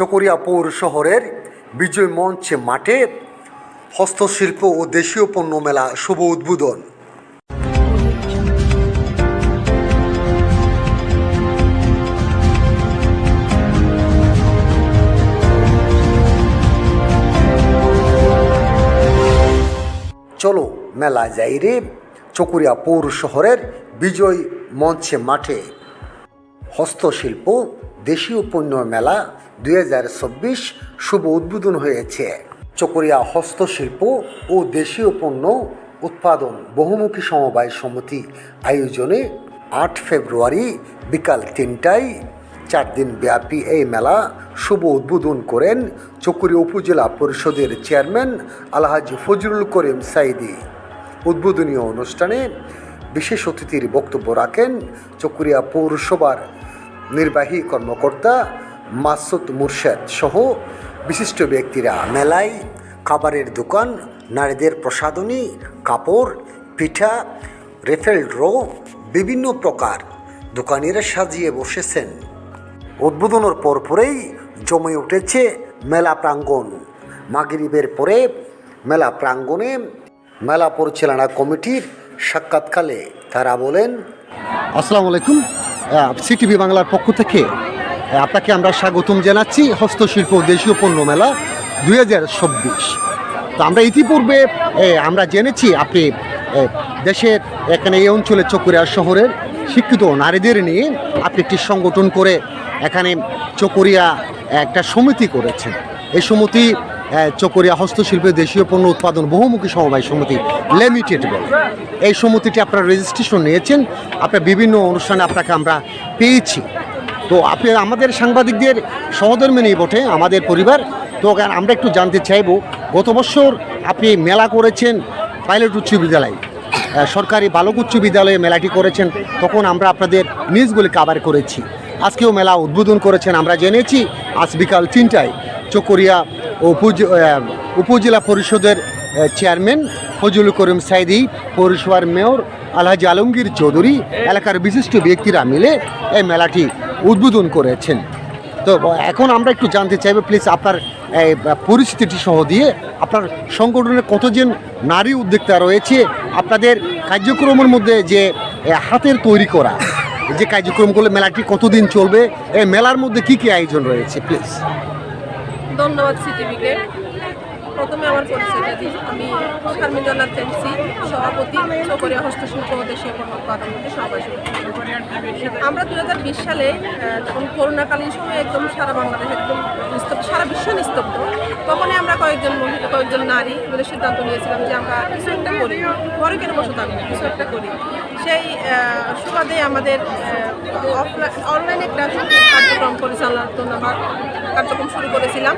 চকরিয়া পৌর শহরের বিজয় মঞ্চ মাঠে হস্তশিল্প ও দেশীয় পণ্য মেলা শুভ উদ্বোধন। চলো মেলা যাই রে চকুরিয়া পৌর শহরের বিজয় মঞ্চে মাঠে। হস্তশিল্প, দেশীয় পণ্য মেলা দুই হাজার চব্বিশ শুভ উদ্বোধন হয়েছে। চকরিয়া হস্তশিল্প ও দেশীয় পণ্য উৎপাদন বহুমুখী সমবায় সমিতি আয়োজনে আট ফেব্রুয়ারি বিকাল তিনটায় চার দিন ব্যাপী এই মেলা শুভ উদ্বোধন করেন চকুরিয়া উপজেলা পরিষদের চেয়ারম্যান আলহাজি ফজরুল করিম সাইদি। উদ্বোধনী অনুষ্ঠানে বিশেষ অতিথির বক্তব্য রাখেন চকুরিয়া পৌরসভার নির্বাহী কর্মকর্তা মাসুদ মুর্শেদ সহ বিশিষ্ট ব্যক্তিরা, মেলায়, খাবারের দোকান, নারীদের প্রসাধনী, কাপড়, পিঠা, রেফেল ড্র, বিভিন্ন প্রকার দোকানিরা সাজিয়ে বসেছেন। উদ্বোধনের পরপরেই জমে উঠেছে মেলা প্রাঙ্গণ। মাগরিবের পরে মেলা প্রাঙ্গণে মেলা পরিচালনা কমিটির সাক্ষাৎকালে তারা বলেন, আসসালামু আলাইকুম সিটিভি বাংলার পক্ষ থেকে আপনাকে আমরা স্বাগতম জানাচ্ছি হস্তশিল্প দেশীয় পণ্য মেলা দুই হাজার চব্বিশ। তো আমরা ইতিপূর্বে আমরা জেনেছি আপনি দেশের এখানে এই অঞ্চলের চকুরিয়া শহরের শিক্ষিত নারীদের নিয়ে আপনি একটি সংগঠন করে এখানে চকরিয়া একটা সমিতি করেছেন। এই সমিতি চকরিয়া হস্তশিল্পের দেশীয় পণ্য উৎপাদন বহুমুখী সমবায় সমিতি লিমিটেড বলে। এই সমিতিটি আপনারা রেজিস্ট্রেশন নিয়েছেন। আপনার বিভিন্ন অনুষ্ঠানে আপনাকে আমরা পেয়েছি। তো আপনি আমাদের সাংবাদিকদের সহধর্মিনী বটে, আমাদের পরিবার। তো আমরা একটু জানতে চাইব, গত বছর আপনি মেলা করেছেন পাইলট উচ্চ বিদ্যালয়। সরকারি বালক উচ্চ বিদ্যালয়ে মেলাটি করেছেন, তখন আমরা আপনাদের নিউজগুলি কাভার করেছি। আজকেও মেলা উদ্বোধন করেছেন, আমরা জেনেছি আজ বিকাল তিনটায়। চকরিয়া উপজ- উপজেলা পরিষদের চেয়ারম্যান ফজলুল করিম সাইদি, পৌরসভার মেয়র আলহাজি আলমগীর চৌধুরী, এলাকার বিশিষ্ট ব্যক্তিরা মিলে এই মেলাটি উদ্বোধন করেছেন। তো এখন আমরা একটু জানতে চাইব প্লিজ আপনার পরিস্থিতি সহ দিয়ে আপনার সংগঠনের কতজন নারী উদ্যোক্তা রয়েছে, আপনাদের কার্যক্রমের মধ্যে যে হাতের তৈরি করা, যে কার্যক্রমগুলো, মেলাটি কতদিন চলবে, এই মেলার মধ্যে কি কি আয়োজন রয়েছে প্লিজ ধন্যবাদ সিটিভিকে প্রথমে আমার পরিচয়টা দিই। আমি শারমিন্দনা তেমসি সভাপতি চকরিয়া হস্তশিল্প ও দেশীয় মধ্যে সবাই আমরা দু হাজার বিশ সালে যখন করোনাকালীন সময়ে একদম সারা বাংলাদেশ একদম নিস্তব্ধ, সারা বিশ্ব নিস্তব্ধ, তখনই আমরা কয়েকজন মহিলা কয়েকজন নারী মিলে সিদ্ধান্ত নিয়েছিলাম যে আমরা কিছু একটা করি। ঘরে কেন বসে থাকব কিছু একটা করি। সেই সুবাদে আমাদের অফলাইন অনলাইনে একটা কার্যক্রম পরিচালনার জন্য আমরা কার্যক্রম শুরু করেছিলাম।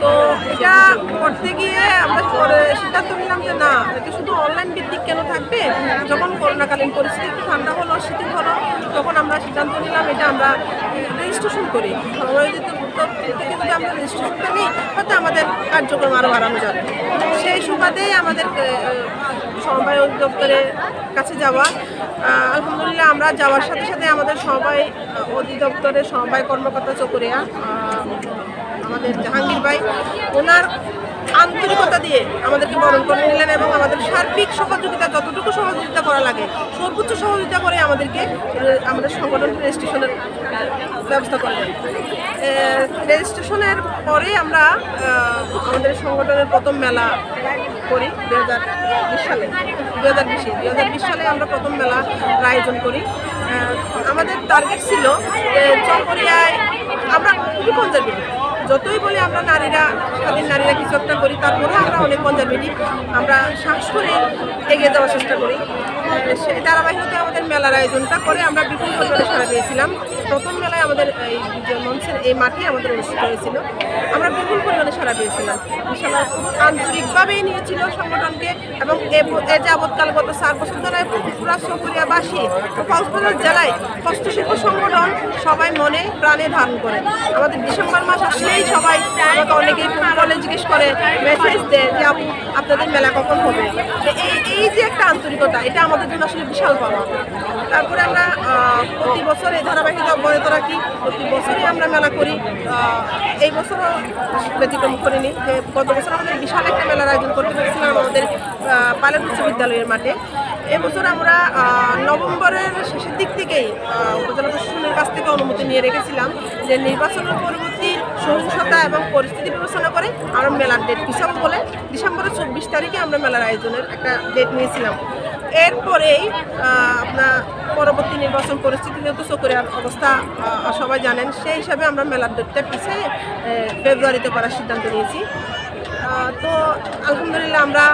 তো এটা করতে গিয়ে আমরা সিদ্ধান্ত নিলাম যে না এটা শুধু অনলাইন ভিত্তিক কেন থাকবে? যখন করোনাকালীন পরিস্থিতি একটু ঠান্ডা হলো শীতল হলো তখন আমরা সিদ্ধান্ত নিলাম এটা আমরা রেজিস্ট্রেশন করি। সবাই থেকে যদি আমরা রেজিস্ট্রেশনটা নিই হয়তো আমাদের কার্যক্রম আরও বাড়ানো যাবে। সেই সুবাদেই আমাদের সমবায় অধিদপ্তরের কাছে যাওয়া আলহামদুলিল্লাহ আমরা যাওয়ার সাথে সাথে আমাদের আহ, অধিদপ্তরের সমবায় কর্মকর্তা চকরিয়া আমাদের জাহাঙ্গীর ভাই, ওনার আন্তরিকতা দিয়ে আমাদেরকে বরণ করে নিলেন এবং আমাদের সার্বিক সহযোগিতা, যতটুকু সহযোগিতা করা লাগে, সর্বোচ্চ সহযোগিতা করে আমাদেরকে আমাদের সংগঠন রেজিস্ট্রেশনের ব্যবস্থা করে দেন রেজিস্ট্রেশনের পরে আমরা আমাদের সংগঠনের প্রথম মেলা করি দু হাজার বিশ সালে দু হাজার বিশে দু হাজার বিশ সালে আমরা প্রথম মেলা আয়োজন করি। আমাদের টার্গেট ছিল চকরিয়ায় আমরা খুবই কনজারভেটিভ যতই বলি আমরা নারীরা, স্বাধীন নারীরা কিছু একটা করি তারপরে আমরা অনেক কনজারভেটিভ আমরা সাহস করে এগিয়ে যাওয়ার চেষ্টা করি। সেই ধারাবাহিকতে আমাদের মেলার আয়োজনটা করে আমরা বিপুল পরিমাণে সারা পেয়েছিলাম প্রথম মেলায় আমাদের এই মঞ্চের এই মাঠে আমাদের অনুষ্ঠিত হয়েছিল। আমরা বিপুল পরিমাণে সারা পেয়েছিলাম ইনশাল্লাহ আন্তরিকভাবেই নিয়েছিল সংগঠনকে এবং এ যাবৎকাল গত চার বছর ধরে পুরা চকরিয়াবাসী ও কক্সবাজার জেলায় হস্তশিল্প সংগঠন সবাই মনে প্রাণে ধারণ করে। আমাদের ডিসেম্বর মাস আসলেই সবাই আমাকে অনেকেই ফোন জিজ্ঞেস করে মেসেজ দেয় যে আপু, আপনাদের মেলা কখন হবে? এই এই যে একটা আন্তরিকতা, এটা আমাদের জন্য আসলে বিশাল পাওয়া। তারপরে আমরা প্রতি বছর এই ধারাবাহিকতা অব্যাহত রাখি। প্রতি বছরই আমরা মেলা করি। এই বছরও ব্যতিক্রম করিনি। যে গত বছর আমাদের বিশাল একটা মেলার আয়োজন করতে পেরেছিলাম আমাদের পাইলট উচ্চ বিদ্যালয়ের মাঠে। এবছর আমরা নভেম্বরের শেষের দিক থেকেই উপজেলা প্রশাসনের কাছ থেকে অনুমতি নিয়ে রেখেছিলাম যে নির্বাচনের পরবর্তী সহিংসতা এবং পরিস্থিতি বিবেচনা করে আমরা মেলার ডেট পিছাবো বলে ডিসেম্বরের চব্বিশ তারিখে আমরা মেলার আয়োজনের একটা ডেট নিয়েছিলাম। এরপরেই আপনার পরবর্তী নির্বাচন পরিস্থিতি যেহেতু চকরিয়ার অবস্থা সবাই জানেন, সেই হিসাবে আমরা মেলার ডেটটা পিছিয়ে ফেব্রুয়ারিতে করার সিদ্ধান্ত নিয়েছি। তো আলহামদুলিল্লাহ আমরা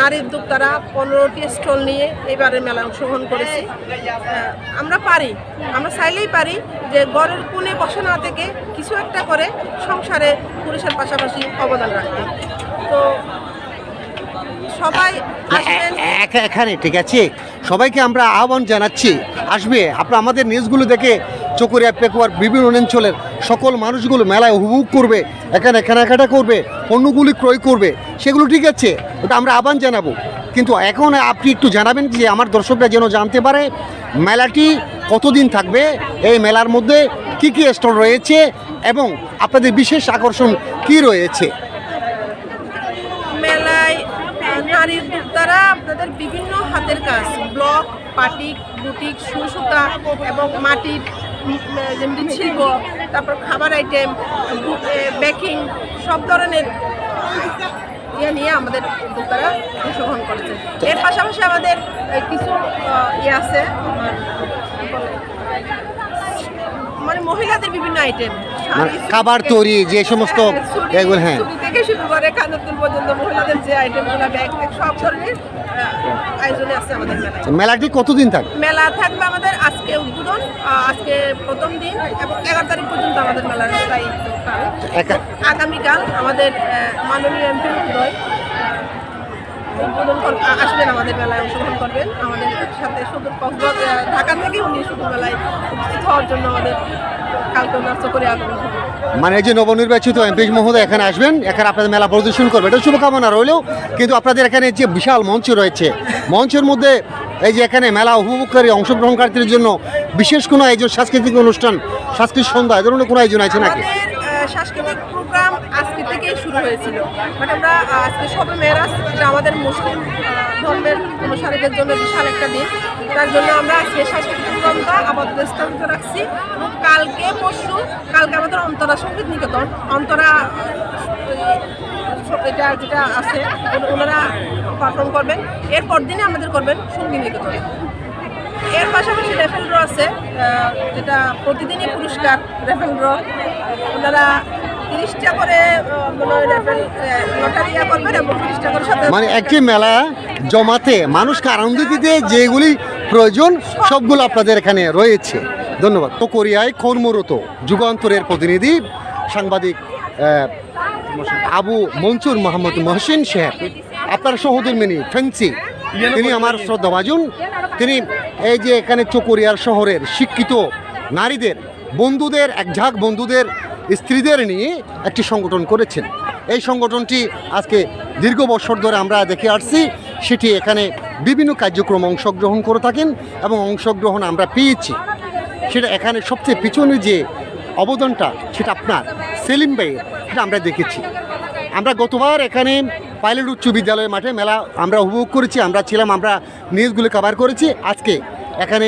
নারী উদ্যোক্তারা পনেরোটি স্টল নিয়ে এবারের মেলায় অংশগ্রহণ করেছি। আমরা পারি, আমরা চাইলেই পারি যে গড়ের কোণে বসে না থেকে কিছু একটা করে সংসারে পুরুষের পাশাপাশি অবদান রাখতে। তো সবাই এখানে ঠিক আছে? সবাইকে আমরা আহ্বান জানাচ্ছি। আসবে আপনারা আমাদের নিউজগুলো দেখে চকরিয়া পেকুয়ার বিভিন্ন অঞ্চলের সকল মানুষগুলো মেলায় উপভোগ করবে এখানে কেনাকাটা করবে পণ্যগুলি ক্রয় করবে সেগুলো ঠিক আছে ওটা আমরা আহ্বান জানাব। কিন্তু এখন আপনি একটু জানাবেন যে আমার দর্শকরা যেন জানতে পারে মেলাটি কতদিন থাকবে এই মেলার মধ্যে কি কি স্টল রয়েছে এবং আপনাদের বিশেষ আকর্ষণ কি রয়েছে মেলায় আহ, নারী উদ্যোক্তারা আপনাদের বিভিন্ন হাতের কাজ, ব্লক পাটিক বুটিক, সুসুতা এবং মাটির মৃৎশিল্প তারপর খাবার আইটেম বেকিং সব ধরনের ইয়ে নিয়ে আমাদের উদ্যোক্তারা অংশগ্রহণ করেছে এর পাশাপাশি আমাদের কিছু ইয়ে আছে? মানে মহিলাদের বিভিন্ন আইটেম খাবার তৈরি যে সমস্ত এগুলো হ্যাঁ। থেকে শুরু করে পর্যন্ত মহিলাদের যে আইটেমগুলো ব্যাগ ট্যাগ সব ধরনের আয়োজনে আছে আমাদের মেলায়। মেলাটি কতদিন থাকবে মেলা থাকবে আমাদের আজকে উদ্বোধন আজকে প্রথম দিন এবং এগারো তারিখ পর্যন্ত আমাদের মেলার কাল। আগামীকাল আমাদের মাননীয় এমপি মহোদয় উদ্বোধন কর- আসবেন আমাদের মেলায় অংশগ্রহণ করবেন। আমাদের সাথে শুধু কক্সবাজার ঢাকা থেকে উনি শুধু মেলায় উপস্থিত হওয়ার জন্য আমাদের কালকে ওনার চকরে আগমন মানে যে নবনির্বাচিত এমপি মহোদয় এখানে আসবেন এখানে আপনাদের মেলা প্রদর্শন করবে এটা শুভকামনা রইলেও কিন্তু আপনাদের এখানে যে বিশাল মঞ্চ রয়েছে মঞ্চের মধ্যে এই যে এখানে মেলা উপভোগকারী অংশগ্রহণকারীদের জন্য বিশেষ কোনো আয়োজন সাংস্কৃতিক অনুষ্ঠান সাংস্কৃতিক সন্ধ্যা এ ধরনের কোনো আয়োজন আছে নাকি? সাংস্কৃতিক প্রোগ্রাম আজকে থেকেই শুরু হয়েছিল। বাট আমরা আজকে সবে মেরাজ এটা আমাদের মুসলিম ধর্মের অনুসারীদের জন্য বিশাল একটা দিন। তার জন্য আমরা আজকে সাংস্কৃতিক প্রোগ্রামটা আপাতত স্থগিত রাখছি। কালকে পরশু, কালকে আমাদের অন্তরা সংগীত নিকেতন। অন্তরা এটা যেটা আছে, ওনারা পারফর্ম করবেন। এরপর দিনে আমাদের করবেন সংগীত নিকেতন। এর পাশাপাশি রেফেল ড্র আছে যেটা প্রতিদিনই পুরস্কার রেফেল ড্র। ওনারা তিরিশটা করে লটারি করবেন এবং তিরিশটা করে সাথে মানে একটি মেলা জমাতে মানুষকে আনন্দ দিতে যেগুলি প্রয়োজন সবগুলো আপনাদের এখানে রয়েছে। ধন্যবাদ। তো কোরিয়ায় কর্মরত যুগান্তরের প্রতিনিধি সাংবাদিক আবু মনসুর মোহাম্মদ মহসিন শেখ আপনার সহধর্মিনী ফেন্সি তিনি আমার শ্রদ্ধাভাজন। তিনি এই যে এখানে চকরিয়ার শহরের শিক্ষিত নারীদের, বন্ধুদের, এক ঝাঁক বন্ধুদের, স্ত্রীদের নিয়ে একটি সংগঠন করেছেন। এই সংগঠনটি আজকে দীর্ঘ বছর ধরে আমরা দেখে আসছি। সেটি এখানে বিভিন্ন কার্যক্রম অংশগ্রহণ করে থাকেন এবং অংশগ্রহণ আমরা পেয়েছি। সেটা এখানে সবচেয়ে পিছনে যে অবদানটা, সেটা আপনার সেলিম ভাইয়ের, সেটা আমরা দেখেছি। আমরা গতবার এখানে পাইলট উচ্চ বিদ্যালয়ের মাঠে মেলা আমরা উপভোগ করেছি, আমরা ছিলাম, আমরা নিউজগুলো কভার করেছি। আজকে এখানে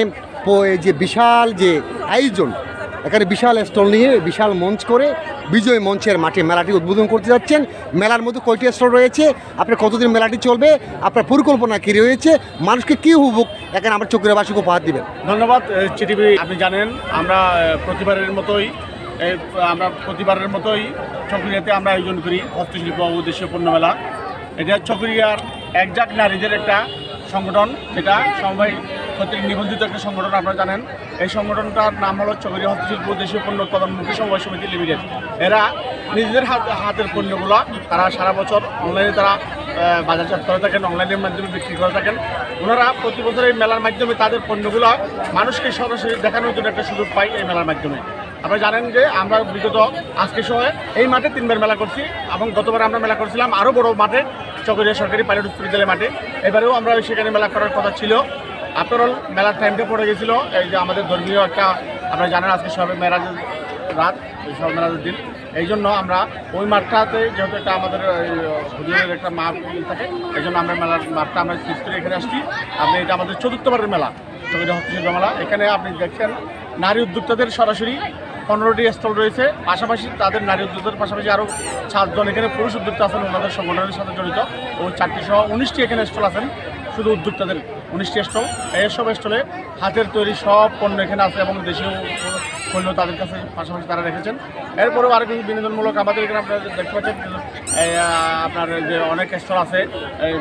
যে বিশাল যে আয়োজন, এখানে বিশাল স্টল নিয়ে বিশাল মঞ্চ করে বিজয় মঞ্চের মাঠে মেলাটি উদ্বোধন করতে যাচ্ছেন। মেলার মধ্যে কয়টি স্টল রয়েছে, আপনার কতদিন মেলাটি চলবে, আপনার পরিকল্পনা কী রয়েছে, মানুষকে কী উপভোগ, এখানে আমার চোখের বাসিক উপহার দিবেন। ধন্যবাদ চিটিভি আপনি জানেন, আমরা প্রতিবারের মতোই আমরা প্রতিবারের মতোই চকরিয়াতে আমরা আয়োজন করি হস্তশিল্প ও পণ্য মেলা। এটা চকরিয়ার একজাক নারীদের একটা সংগঠন যেটা সমবায় কর্তৃক নিবন্ধিত একটা সংগঠন, আপনারা জানেন। এই সংগঠনটার নাম হলো চকরিয়া হস্তশিল্প দেশীয় পণ্য উৎপাদনমুখী সমবায় সমিতি লিমিটেড। এরা নিজেদের হাত, হাতের পণ্যগুলো তারা সারা বছর অনলাইনে তারা বাজারজাত করে থাকেন অনলাইনের মাধ্যমে বিক্রি করে থাকেন। ওনারা প্রতি বছর এই মেলার মাধ্যমে তাদের পণ্যগুলো মানুষকে সরাসরি দেখানোর জন্য একটা সুযোগ পাই এই মেলার মাধ্যমে। আপনারা জানেন যে আমরা বিগত আজকে সময় এই মাঠে তিনবার মেলা করছি এবং গতবার আমরা মেলা করছিলাম আরও বড় মাঠে চকরিয়া সরকারি পাইলট উচ্চ মাঠে। এবারেও আমরা সেখানে মেলা করার কথা ছিল। আফটার মেলার টাইমটা পড়ে গেছিল। এই যে আমাদের ধর্মীয় একটা, আপনারা জানেন আজকে সবে মেরাজের রাত সবে মেরাজের দিন। এই জন্য আমরা ওই মাঠটাতে যেহেতু একটা আমাদের হুজুরের একটা মাঠ থাকে, এই জন্য আমরা মেলার মাঠটা আমরা ফিক্স করে এখানে আসছি। আপনি এটা আমাদের চতুর্থবারের মেলা চতুর্থ হস্তশিল্প মেলা। এখানে আপনি দেখছেন, নারী উদ্যোক্তাদের সরাসরি পনেরোটি স্থল রয়েছে। পাশাপাশি তাদের নারী উদ্যোগের পাশাপাশি আরও সাতজন এখানে পুরুষ উদ্যোক্তা আছেন, ওনাদের সংগঠনের সাথে জড়িত। ও চারটি সহ উনিশটি এখানে স্টল আছেন, শুধু উদ্যোক্তাদের। উনিশটি স্টল। এইসব স্টলে হাতের তৈরি সব পণ্য এখানে আছে এবং দেশীয় পণ্য তাদের কাছে পাশাপাশি তারা রেখেছেন। এরপরেও আরও কিছু বিনোদনমূলক আমাদের এখানে আপনারা দেখতে পাচ্ছেন আপনার যে অনেক স্টল আছে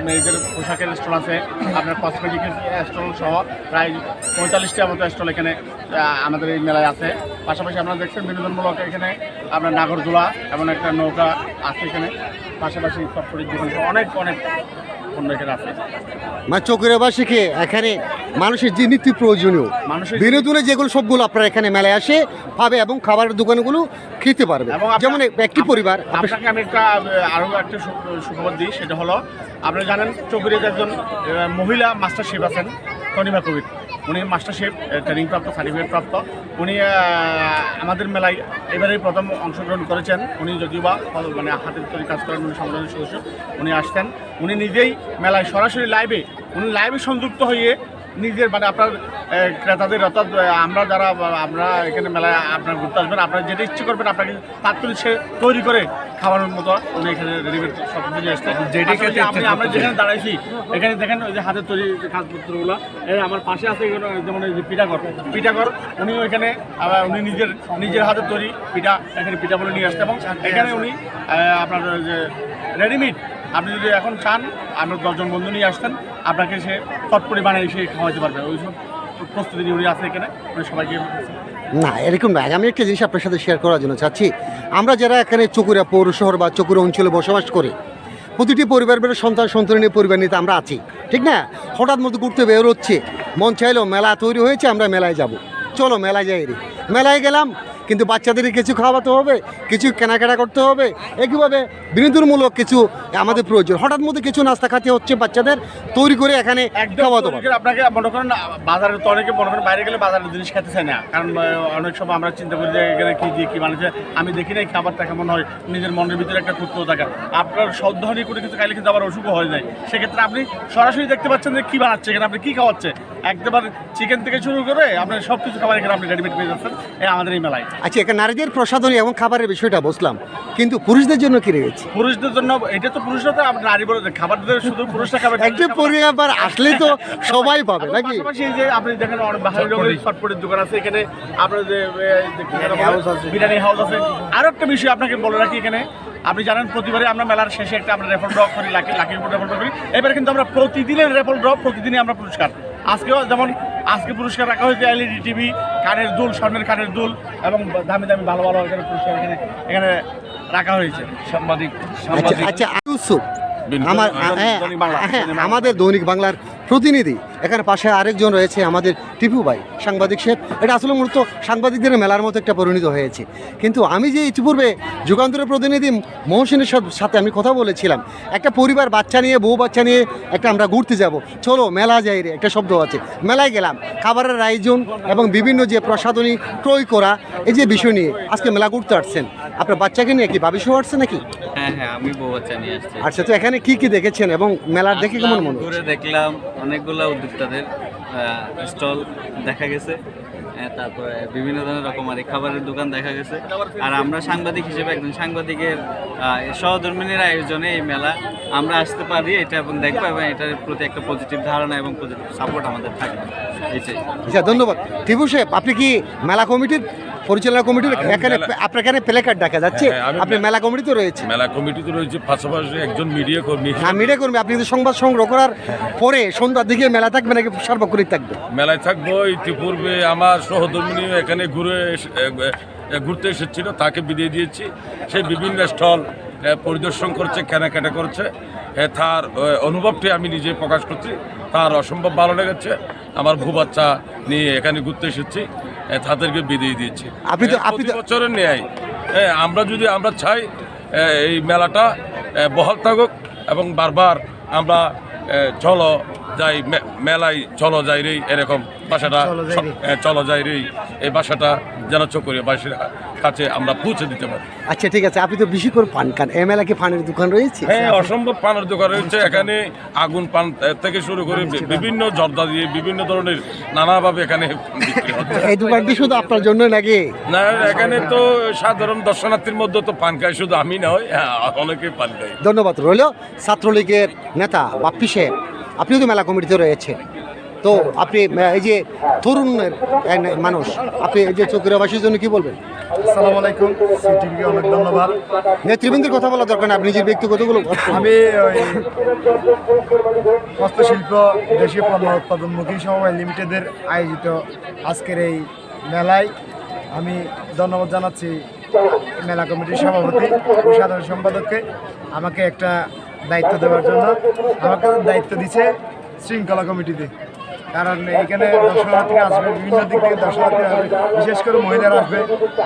মেয়েদের পোশাকের স্টল আছে, আপনার কসমেটিকের স্টল সহ প্রায় পঁয়তাল্লিশটা মতো স্টল এখানে আমাদের এই মেলায় আছে। পাশাপাশি আপনারা দেখছেন বিনোদনমূলক এখানে আপনার নাগরদোলা, এমন একটা নৌকা আছে এখানে। পাশাপাশি দোকান অনেক অনেক পণ্য এখানে আছে। মানে চকুরাবাসীকে এখানে মানুষের যে নিত্য প্রয়োজনীয় মানুষের- বিনোদনে যেগুলো সবগুলো আপনারা এখানে মেলায় আসে পাবে এবং খাবারের দোকানগুলো খেতে পারবে। যেমন একটি পরিবার আপনাকে আমি একটা আরও একটা সুখবর দিই সেটা হলো আপনারা জানেন চকুরিয়াতে একজন মহিলা মাস্টার শেফ আছেন তনিমা কবির। উনি মাস্টার শেফ ট্রেনিং প্রাপ্ত সার্টিফিকেট প্রাপ্ত উনি আমাদের মেলায় এবারে প্রথম অংশগ্রহণ করেছেন। উনি যদিও বা মানে হাতের তৈরি কাজ করেন উনি সংগঠনের সদস্য। উনি আসতেন। উনি নিজেই মেলায় সরাসরি লাইভে উনি লাইভে সংযুক্ত হয়ে নিজের মানে আপনার ক্রেতাদের অর্থাৎ আমরা যারা আমরা এখানে মেলায় আপনার ঘুরতে আসবেন আপনারা যেটা ইচ্ছে করবেন আপনাকে তাৎক্ষণিক সে তৈরি করে খাওয়ানোর মতো উনি এখানে রেডিমেড সব কিছু পাশাপাশি আপনি আমরা যেখানে দাঁড়াইছি এখানে দেখেন ওই যে হাতের তৈরি কাজপত্রগুলো এই আমার পাশে আছে যেমন এই যে পিঠাঘর। পিঠাঘর উনি ওইখানে উনি নিজের নিজের হাতের তৈরি পিঠা এখানে পিঠা বলে নিয়ে আসতে এবং এখানে উনি আপনার যে রেডিমেড আপনি যদি এখন চান আপনার দশজন বন্ধু নিয়ে আসতেন, আপনাকে সে চটপটি বানিয়ে সে খাওয়াতে পারবে। ওই সব প্রস্তুতি নিয়ে উনি আছে এখানে সবাইকে না, এরকম না। আমি একটা জিনিস আপনার সাথে শেয়ার করার জন্য চাচ্ছি। আমরা যারা এখানে চকুরা পৌর শহর বা চকুরা অঞ্চলে বসবাস করি, প্রতিটি পরিবার বেরো সন্তান সন্তান নিয়ে পরিবার নিতে আমরা আছি, ঠিক না? হঠাৎ মতো ঘুরতে বের হচ্ছে, মন চাইলো মেলা তৈরি হয়েছে, আমরা মেলায় যাব। চলো, মেলায় যাই রে। মেলায় গেলাম কিন্তু বাচ্চাদের কিছু খাওয়াতে হবে কিছু কেনাকাটা করতে হবে। একইভাবে বিনোদনমূলক কিছু আমাদের প্রয়োজন। হঠাৎ মধ্যে কিছু নাস্তা খাতে হচ্ছে বাচ্চাদের তৈরি করে এখানে একদম খাওয়াতে হবে। আপনাকে মনে করেন বাজারে তো অনেকে মনে করেন বাইরে গেলে বাজারের জিনিস খেতে চায় না। কারণ অনেক সময় আমরা চিন্তা করি যে এখানে কি দিয়ে কি বানিয়েছে আমি দেখি না এই খাবারটা কেমন হয় নিজের মনের ভিতরে একটা ক্ষুদ্র থাকে আপনার সদ্যহনি করে কিছু খাইলে কিন্তু আবার অসুখও হয়ে যায় সেক্ষেত্রে আপনি সরাসরি দেখতে পাচ্ছেন যে কী বানাচ্ছে এখানে আপনি কী খাওয়াচ্ছে। একবার চিকেন থেকে শুরু করে আপনার সব কিছু খাবার এখানে আপনি রেডিমেড পেয়ে যাচ্ছেন এই আমাদের এই মেলায়। আচ্ছা এখানে নারীদের প্রসাধনী এবং খাবারের বিষয়টা বুঝলাম। কিন্তু পুরুষদের জন্য কি রয়েছে? পুরুষদের জন্য এটা তো পুরুষরা তো নারী বলে খাবার শুধু পুরুষরা খাবে একটা পরিবার আসলে তো সবাই পাবে এবং নাকি? এই যে আপনি দেখেন অনেক বাহারি রঙের চটপটির দোকান আছে এখানে আপনার যে বিরিয়ানি হাউস আছে। আরও একটা বিষয় আপনাকে বলে রাখি এখানে। আপনি জানেন প্রতিবারে আমরা মেলার শেষে একটা আমরা রেফল ড্রপ করি লাকি লাকি রেফল ড্র করি। এবারে কিন্তু আমরা প্রতিদিনের রেফল ড্র প্রতিদিনই আমরা পুরস্কার। আজকেও যেমন আজকে পুরস্কার রাখা হয়েছে এলইডি টিভি কানের দুল স্বর্ণের কানের দুল এবং দামি দামি ভালো ভালো এখানে পুরস্কার এখানে এখানে রাখা হয়েছে। সাংবাদিক আচ্ছা আচ্ছা আমার হ্যাঁ, হ্যাঁ। আমাদের দৈনিক বাংলার প্রতিনিধি এখানে পাশে আরেকজন রয়েছে আমাদের টিপু ভাই সাংবাদিক শেফ এটা আসলে মূলত সাংবাদিকদের মেলার মতো একটা পরিণত হয়েছে। কিন্তু আমি যে ইতিপূর্বে যুগান্তরের প্রতিনিধি মহসিনের সাথ- আমি কথা বলেছিলাম একটা পরিবার বাচ্চা নিয়ে বউ বাচ্চা নিয়ে একটা আমরা ঘুরতে যাব। চলো মেলা যাই রে একটা শব্দ আছে। মেলায় গেলাম খাবারের আয়োজন এবং বিভিন্ন যে প্রসাধনী ক্রয় করা এই যে বিষয় নিয়ে আজকে মেলা ঘুরতে আসছেন। আপনার বাচ্চাকে নিয়ে কি বাবিসহ আসছে নাকি? হ্যাঁ হ্যাঁ আমি বউ বাচ্চা নিয়ে আসছি। আচ্ছা তো এখানে কি কি দেখেছেন এবং মেলার দেখে কেমন মনে ঘুরে দেখলাম অনেকগুলো উদ্যোক্তাদের স্টল দেখা গেছে। তারপরে বিভিন্ন ধরনের রকমারি খাবারের দোকান দেখা গেছে। আর আমরা সাংবাদিক হিসেবে একজন সাংবাদিকের সহধর্মিনীর আয়োজনে এই মেলা আমরা আসতে পারি। এটা এবং দেখব এবং এটার প্রতি একটা পজিটিভ ধারণা এবং পজিটিভ সাপোর্ট আমাদের থাকবে। এইটাই আচ্ছা ধন্যবাদ। টিপু সাহেব, আপনি কি মেলা কমিটির পরিচালনা কমিটির এখানে আপনার এখানে প্লে কার্ড দেখা যাচ্ছে? হ্যাঁ, আপনি মেলা কমিটিতে রয়েছে মেলা কমিটিতে রয়েছে পাশাপাশি একজন মিডিয়া কর্মী। না মিডিয়া কর্মী আপনি কিন্তু সংবাদ সংগ্রহ করার পরে সন্ধ্যার দিকে মেলা থাকবে নাকি সার্বক্ষণিক থাকবে? মেলায় থাকব ইতিপূর্বে আমার সহধর্মিনী এখানে ঘুরে ঘুরতে এসেছিল তাকে বিদায় দিয়েছি। সে বিভিন্ন স্টল পরিদর্শন করছে কেনাকাটা করছে। তার অনুভবটি আমি নিজে প্রকাশ করছি। তার অসম্ভব ভালো লেগেছে। আমার ভূ বাচ্চা নিয়ে এখানে ঘুরতে এসেছি। তাদেরকে বিদায় দিয়েছি। আপনি তো- আপনি বছরের ন্যায়। এ, আমরা যদি আমরা চাই এই মেলাটা বহাল থাকুক এবং বারবার আমরা চলো যাই মেলায় চলো যাই রে এরকম ভাষাটা চলো যাই রে। এই বাসাটা যেন চকরিয়াবাসীর কাছে আমরা পৌঁছে দিতে পারি। আচ্ছা ঠিক আছে। আপনি তো বেশি করে পান খান। এম এলাকে পানের দোকান রয়েছে? হ্যাঁ অসম্ভব পানের দোকান রয়েছে। এখানে আগুন পান থেকে শুরু করে বিভিন্ন জর্দা দিয়ে বিভিন্ন ধরনের নানাভাবে এখানে এই দোকানটি শুধু আপনার জন্য নাকি? না এখানে তো সাধারণ দর্শনার্থীর মধ্যে তো পান খায় শুধু আমি নয় হ্যাঁ, অনেকেই পান খায়। ধন্যবাদ। রইল ছাত্রলীগের নেতা বাপ্পি সাহেব আপনিও তো মেলা কমিটিতে রয়েছে তো আপনি এই যে তরুণের এক মানুষ আপনি এই যে চকুরাবাসীর জন্য কি বলবেন? আসসালামু আলাইকুম সিটিভিকে অনেক ধন্যবাদ। নেতৃবৃন্দের কথা বলা দরকার না আপনি নিজের ব্যক্তিগতগুলো আমি হস্তশিল্প দেশীয় পণ্য উৎপাদনমুখী সমবায় লিমিটেডের আয়োজিত আজকের এই মেলায় আমি ধন্যবাদ জানাচ্ছি মেলা কমিটির সভাপতি ও সাধারণ সম্পাদককে আমাকে একটা দায়িত্ব দেওয়ার জন্য। আমাকে দায়িত্ব দিছে শৃঙ্খলা কমিটিতে। কারণ এখানে দর্শনার্থীরা আসবে, বিভিন্ন দিক থেকে দর্শনার্থীরা আসবে, বিশেষ করে মহিলারা আসবে।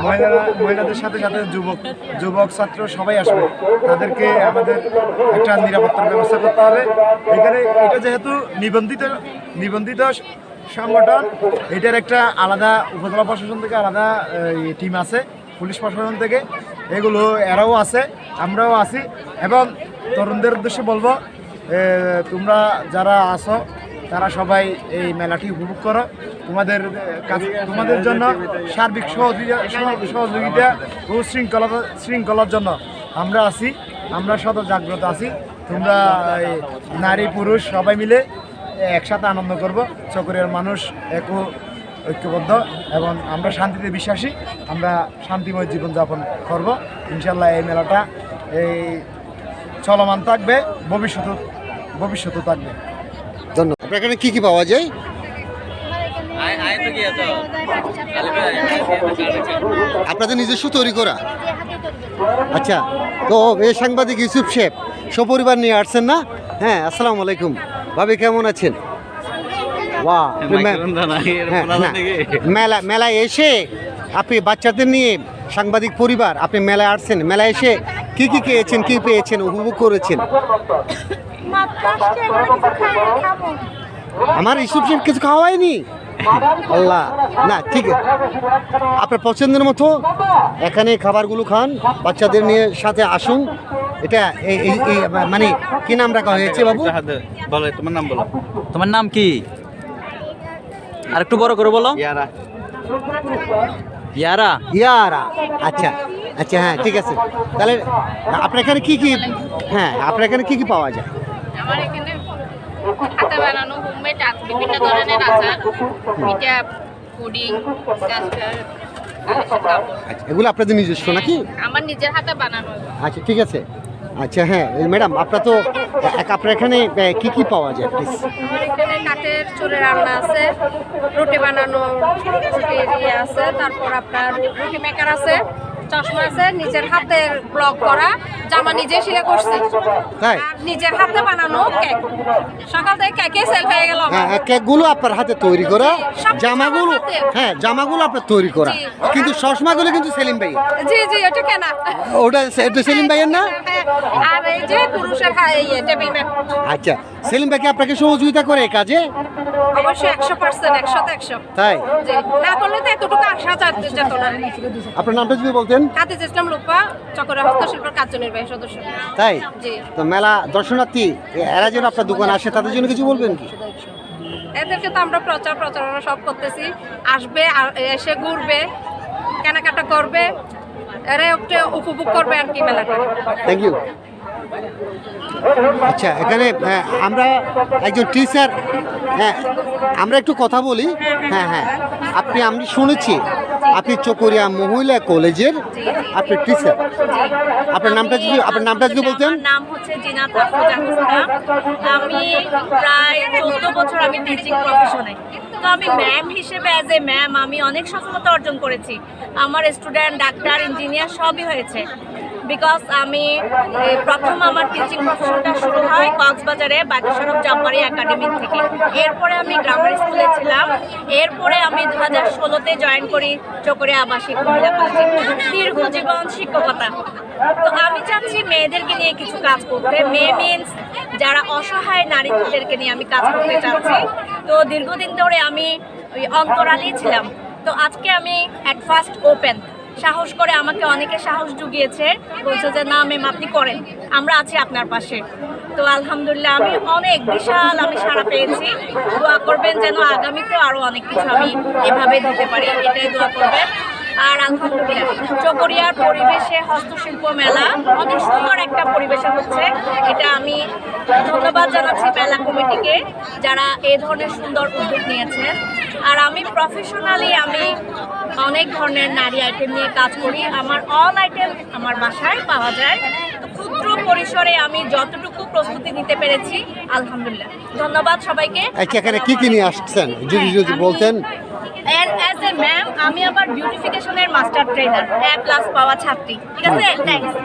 মহিলারা, মহিলাদের সাথে সাথে যুবক যুবক, ছাত্র সবাই আসবে। তাদেরকে আমাদের একটা নিরাপত্তার ব্যবস্থা করতে হবে। এখানে এটা যেহেতু নিবন্ধিত নিবন্ধিত সংগঠন, এটার একটা আলাদা উপজেলা প্রশাসন থেকে আলাদা টিম আছে, পুলিশ প্রশাসন থেকে। এগুলো, এরাও আছে, আমরাও আছি। এবং তরুণদের উদ্দেশ্যে বলব তোমরা যারা আসো তারা সবাই এই মেলাটি উপভোগ করো। তোমাদের তোমাদের জন্য সার্বিক সহযোগিতা সহযোগিতা ও শৃঙ্খলা শৃঙ্খলার জন্য আমরা আছি, আমরা সদ জাগ্রত আছি। তোমরা নারী পুরুষ সবাই মিলে একসাথে আনন্দ করব। চকরের মানুষ এক ঐক্যবদ্ধ এবং আমরা শান্তিতে বিশ্বাসী, আমরা শান্তিময় জীবনযাপন করব। ইনশাল্লাহ এই মেলাটা এই চলমান থাকবে ভবিষ্যতে ভবিষ্যতে থাকবে। আপনার এখানে কি কি পাওয়া যায়? আপনাদের নিজস্ব তৈরি করা? আচ্ছা তো এই সাংবাদিক ইউসুফ শেখ সপরিবার নিয়ে আসছেন না? হ্যাঁ আসসালামু আলাইকুম। ভাবি কেমন আছেন? হ্যাঁ, থেকে। মেলা মেলায় এসে আপনি বাচ্চাদের নিয়ে সাংবাদিক পরিবার আপনি মেলায় আসছেন। মেলায় এসে কি কি খেয়েছেন কি পেয়েছেন উপভোগ করেছেন? আমার ইসুফ শেখ কিছু খাওয়া হয়নি আল্লাহ। না ঠিক আছে। আপনার পছন্দের মতো এখানে খাবারগুলো খান বাচ্চাদের নিয়ে সাথে আসুন। এটা এই- এই- এই মানে কি নাম রাখা হয়েছে বাবু? বলো তোমার নাম বলো। তোমার নাম কি? আর একটু বড় করে বলো। ইয়ারা। ইয়ারা? ইয়ারা। আচ্ছা আচ্ছা হ্যাঁ ঠিক আছে। তাহলে আপনার এখানে কি কি হ্যাঁ আপনার এখানে কি কি পাওয়া যায়? আমার এখানে হাতে বানানো হোমমেড বিভিন্ন ধরনের আচার পিঠা পুডিং আচ্ছা এগুলো আপনাদের নিজস্ব নাকি? আমার নিজের হাতে বানানো আচ্ছা ঠিক আছে। আচ্ছা হ্যাঁ ম্যাডাম আপনার তো এক- আপনার এখানে কি কি পাওয়া যায় প্লিজ আমার এখানে কাঠের চুলে রান্না আছে রুটি বানানো ইয়ে আছে তারপর আপনার রুটি মেকার আছে চশমা আছে নিজের হাতের ব্লক করা জামা নিজে সিলে করছি। তাই? আর নিজের হাতে বানানো কেক সকাল থেকে কেকে সেল হয়ে গেল হ্যাঁ হ্যাঁ, কেকগুলো আপনার হাতে তৈরি করা জামাগুলো আমার হাতে। হ্যাঁ জামাগুলো আপনার তৈরি করা। জি। কিন্তু চশমাগুলো কিন্তু সেলিম ভাই জি জি এটা কেনা। ওটা এটা সেলিম ভাইয়ের না? হ্যাঁ, আর এই যে পুরুষের খা- এই টেবিল ম্যাট আচ্ছা সেলিম ভাই কি আপনাকে সহযোগিতা করে এই কাজে? অবশ্যই একশো পার্সেন্ট একশোতে একশো। তাই? জি। না করলে তো এতটুকু আসা যেত না। আপনার নামটা যদি বলতেন? কাতিজ ইসলাম রূপা চকরা হস্তশিল্পের কার্যনির্বাহী সদস্য। তাই? তো মেলা দর্শনার্থী এরা যেন আপনার দোকান আসে তাদের জন্য কিছু বলবেন কি? এদেরকে তো আমরা প্রচার প্রচারণা সব করতেছি। আসবে আর এসে ঘুরবে কেনাকাটা করবে এরা একটু উপভোগ করবে আর কি মেলাটা থ্যাংক ইউ আচ্ছা এখানে হ্যাঁ, আমরা একজন টিচার হ্যাঁ আমরা একটু কথা বলি। হ্যাঁ হ্যাঁ আপনি আমি শুনেছি আপনি চকরিয়া মহিলা কলেজের আপনি টিচার আপনার নামটা যদি আপনার নামটা যদি বলতেন। নাম হচ্ছে জিনাত আমি প্রায় চোদ্দ বছর আমি টিচিং প্রফেশনে তো আমি ম্যাম হিসেবে অ্যাজ এ ম্যাম আমি অনেক সফলতা অর্জন করেছি। আমার স্টুডেন্ট ডাক্তার ইঞ্জিনিয়ার সবই হয়েছে। বিকজ আমি প্রথম আমার টিচিং প্রফেশনটা শুরু হয় কক্সবাজারে বাগেশ্বরফ জব্বারি একাডেমি থেকে। এরপরে আমি গ্রামার স্কুলে ছিলাম। এরপরে আমি দু হাজার ষোলোতে জয়েন করি চকরিয়া আবাসিক মহিলা কলেজে দীর্ঘ জীবন শিক্ষকতা। তো আমি চাচ্ছি মেয়েদেরকে নিয়ে কিছু কাজ করতে। মেয়ে মিনস যারা অসহায় নারীদেরকে নিয়ে আমি কাজ করতে চাচ্ছি। তো দীর্ঘদিন ধরে আমি অন্তরালেই ছিলাম। তো আজকে আমি অ্যাট ফার্স্ট ওপেন সাহস করে আমাকে অনেকে সাহস জুগিয়েছে, বলছে যে, না ম্যাম আপনি করেন। আমরা আছি আপনার পাশে। তো আলহামদুলিল্লাহ, আমি অনেক, বিশাল আমি সাড়া পেয়েছি। দোয়া করবেন যেন আগামীতেও আরও অনেক কিছু আমি এভাবে দিতে পারি। এটাই দোয়া করবেন। আর আলহামদুলিল্লাহ। চকরিয়ার পরিবেশে হস্তশিল্প মেলা অনেক সুন্দর একটা পরিবেশে হচ্ছে। এটা আমি ধন্যবাদ জানাচ্ছি মেলা কমিটিকে যারা এই ধরনের সুন্দর উদ্যোগ নিয়েছেন। আর আমি প্রফেশনালি আমি অনেক ধরনের নারী আইটেম নিয়ে কাজ করি। আমার অল আইটেম আমার বাসায় পাওয়া যায়। ক্ষুদ্র পরিসরে আমি যতটুকু প্রস্তুতি নিতে পেরেছি আলহামদুলিল্লাহ। ধন্যবাদ সবাইকে। এখানে কি কি নিয়ে আসছেন? যদি যদি বলতেন। এর অ্যাজ এ ম্যাম আমি আবার বিউটিফিকেশনের মাস্টার ট্রেনার এ প্লাস পাওয়া ছাত্রী। ঠিক আছে? থ্যাংকস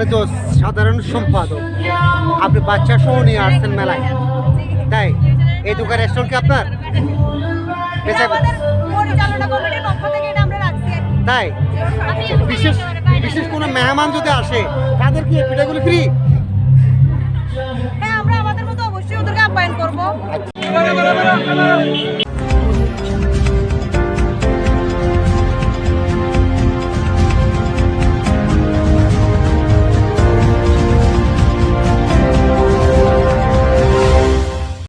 সম্মানিত সাধারণ সম্পাদক আপনি বাচ্চা সহ নিয়ে আসছেন মেলায়। তাই এই দোকানের রেস্টুরেন্ট কি আপনার? তাই বিশেষ বিশেষ কোনো মেহমান যদি আসে তাদের কি পিঠাগুলো ফ্রি হ্যাঁ আমরা আমাদের মতো অবশ্যই ওদেরকে আপ্যায়ন করব।